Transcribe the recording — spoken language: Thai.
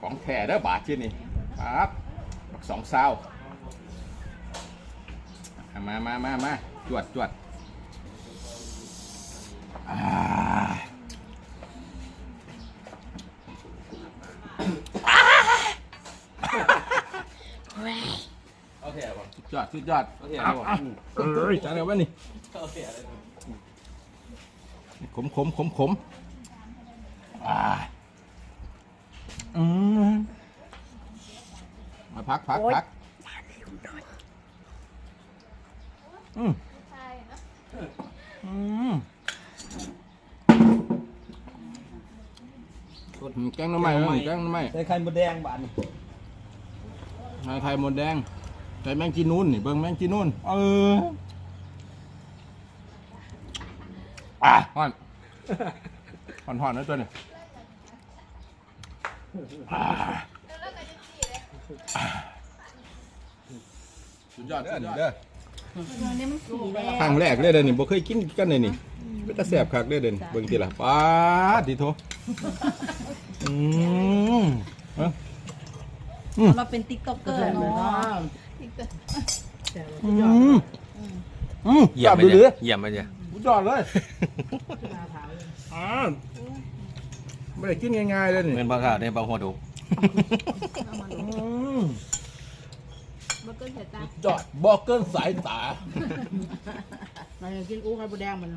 ของแท้เด้อบาทที่นี่ครับบักสองเศร้าเอามามามามาจวดจวดอ่าโอเคป่ะสุดยอดสุดยอดโอเคป่ะเอ้ยจานเอาไว้นี่โอเคขมขมขมขมอ่า อืมมาพักพักพักอืมอืมแกงหน้ำไม้เอ้ยแกงหน้ำไม้ใส่ไข่มดแดงบาดนี่ไข่ไข่หมดแดงใส่แมงจีนูนนี่เบิ่งแมงจีนูนเอออะห่อนห่อนห่อนนะตัวนี้ สุดยอดเด้อนี่เด้อนี่มันสีแดงครั้งแรกเลยเด้อนี่บ่เคยกินกันเลยนี่เป็นตาแซ่บคักเด้อเด้อนี่เบิ่งทีละป้าดดิโทอืมเอ้อเราเป็นติ๊กต็อกเกอร์เนาะอืมอืมเยี่ยมจับไปดูเลดิยเยี่ยมไปเลยสุดยอดเลยอ่า ไม่ได้กินง่ายๆเลยนี่เงินปลาข้าวในปลาหัวดูอืมมันก็เสียตาจอดบอกเกินสายตาเราอยากกินอู้ไข่มดแดงมันอ